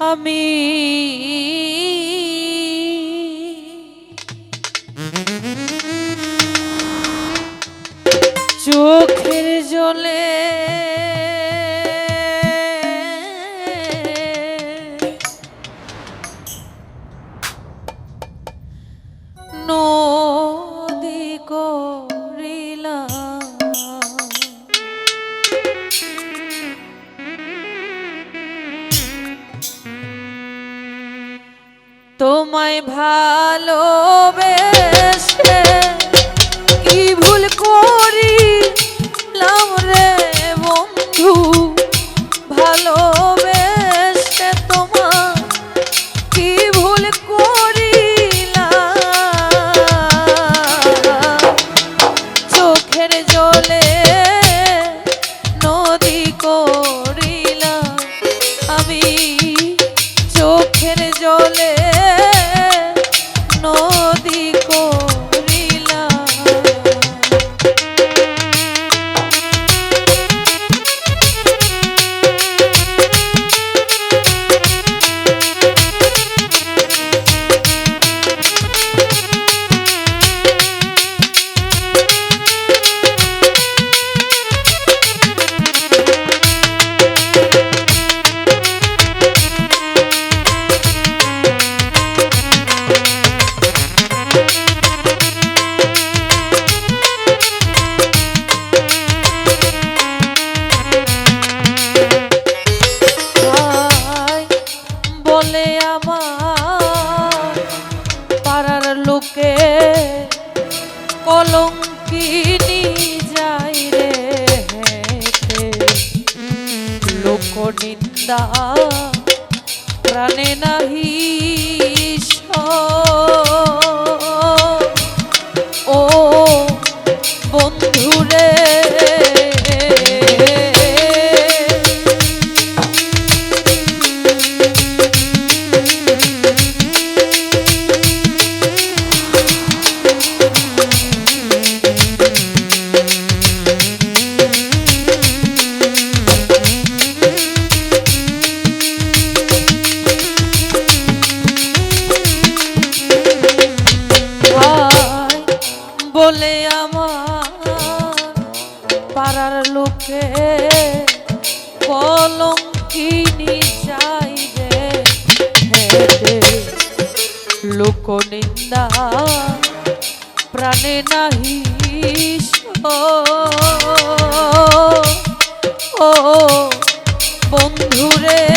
আমি তোমায় ভালোবেসে কি মুখে কলঙ্কিনি চাই রে হেদে লোক নিন্দা প্রাণে নাহি ও বন্ধুরে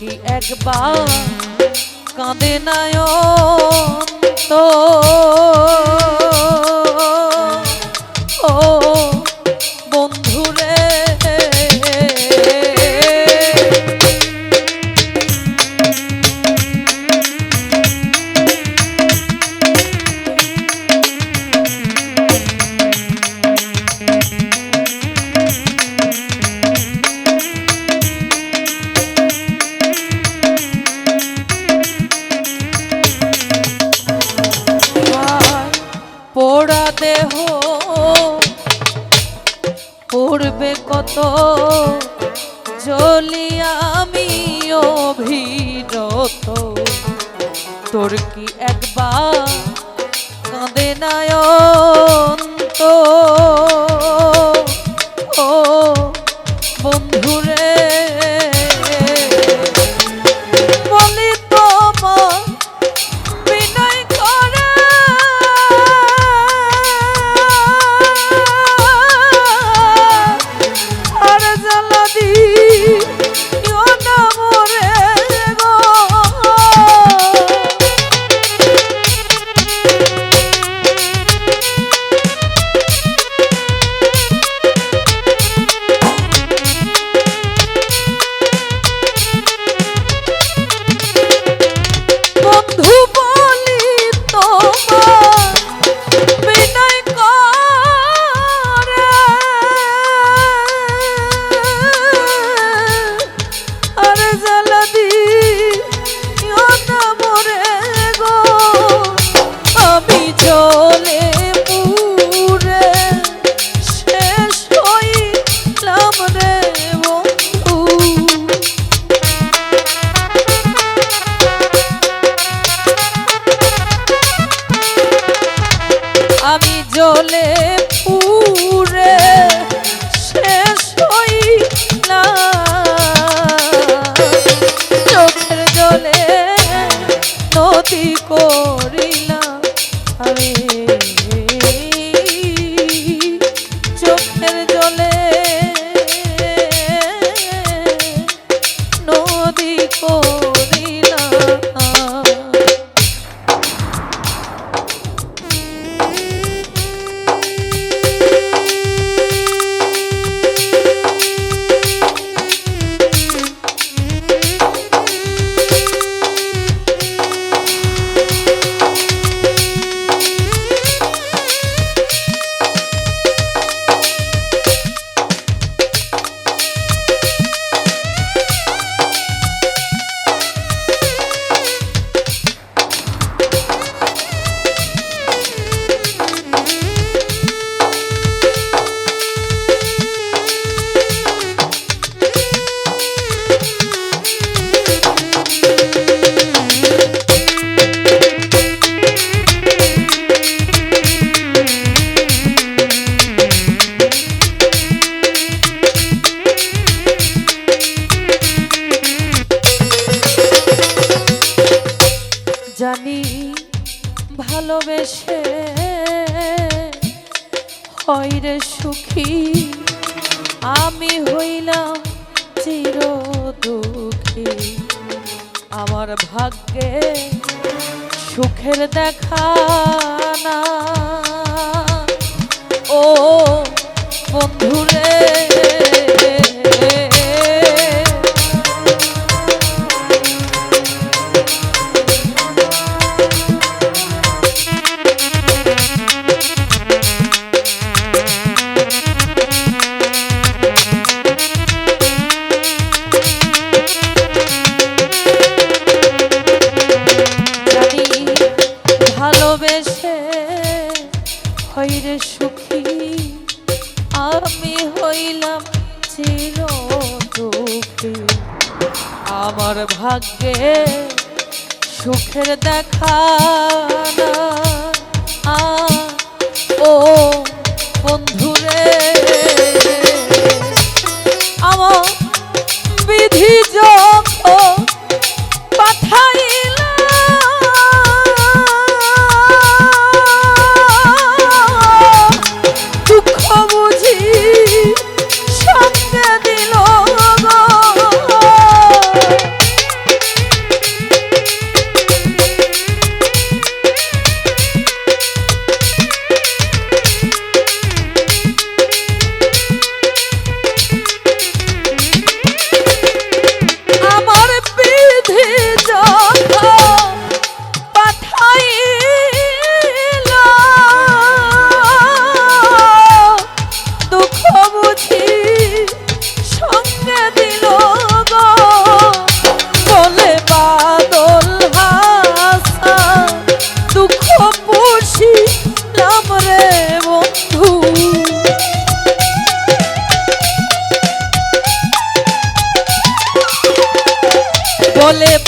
কি একবার কাঁদে নায় তো। পোড়া দেহ পড়বে কত? জলি আমি অভিনত তোর কি একবার কাঁদে নায়ন্ত নদী করিলাম। আমি ভালোবেসে হয় রে সুখী। আমি হইলাম চির দুঃখী আমার ভাগ্যে সুখের দেখা না। ও বন্ধুরে হইলাম চির দুঃখী। আমার ভাগ্যে সুখের দেখা না ও বন্ধুরে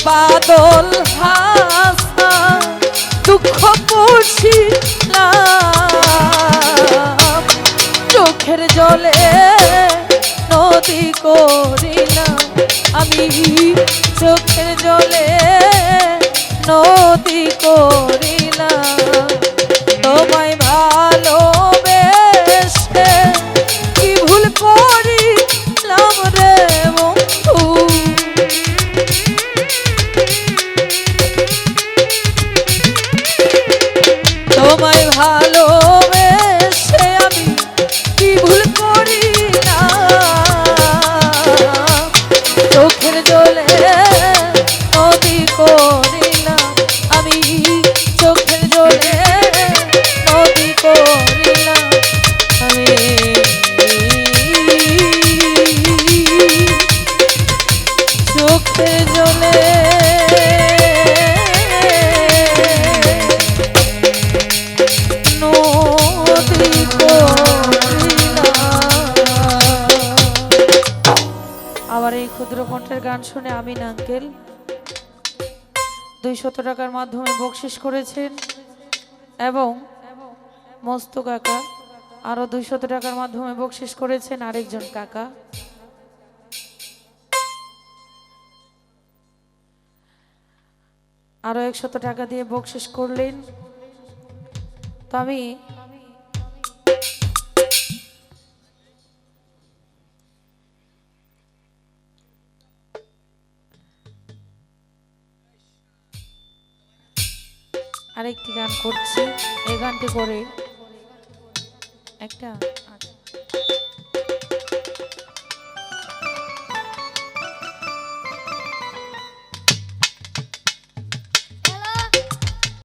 বাদল হাসা দুঃখ পুষিলাম চোখের জলে নদী করিলাম আমি চোখের জলে নদী করিলাম ক্ষুদ্র কণ্ঠের গান শুনে আমিন আঙ্কেল দুইশত টাকার মাধ্যমে বকশিস করেছেন এবং মস্ত কাকা আরও দুইশত টাকার মাধ্যমে বকশিস করেছেন আরেকজন কাকা। আরও একশত টাকা দিয়ে বকশিস করলেন। তো আমি আরেকটি গান করছি। এই গানটি করে একটা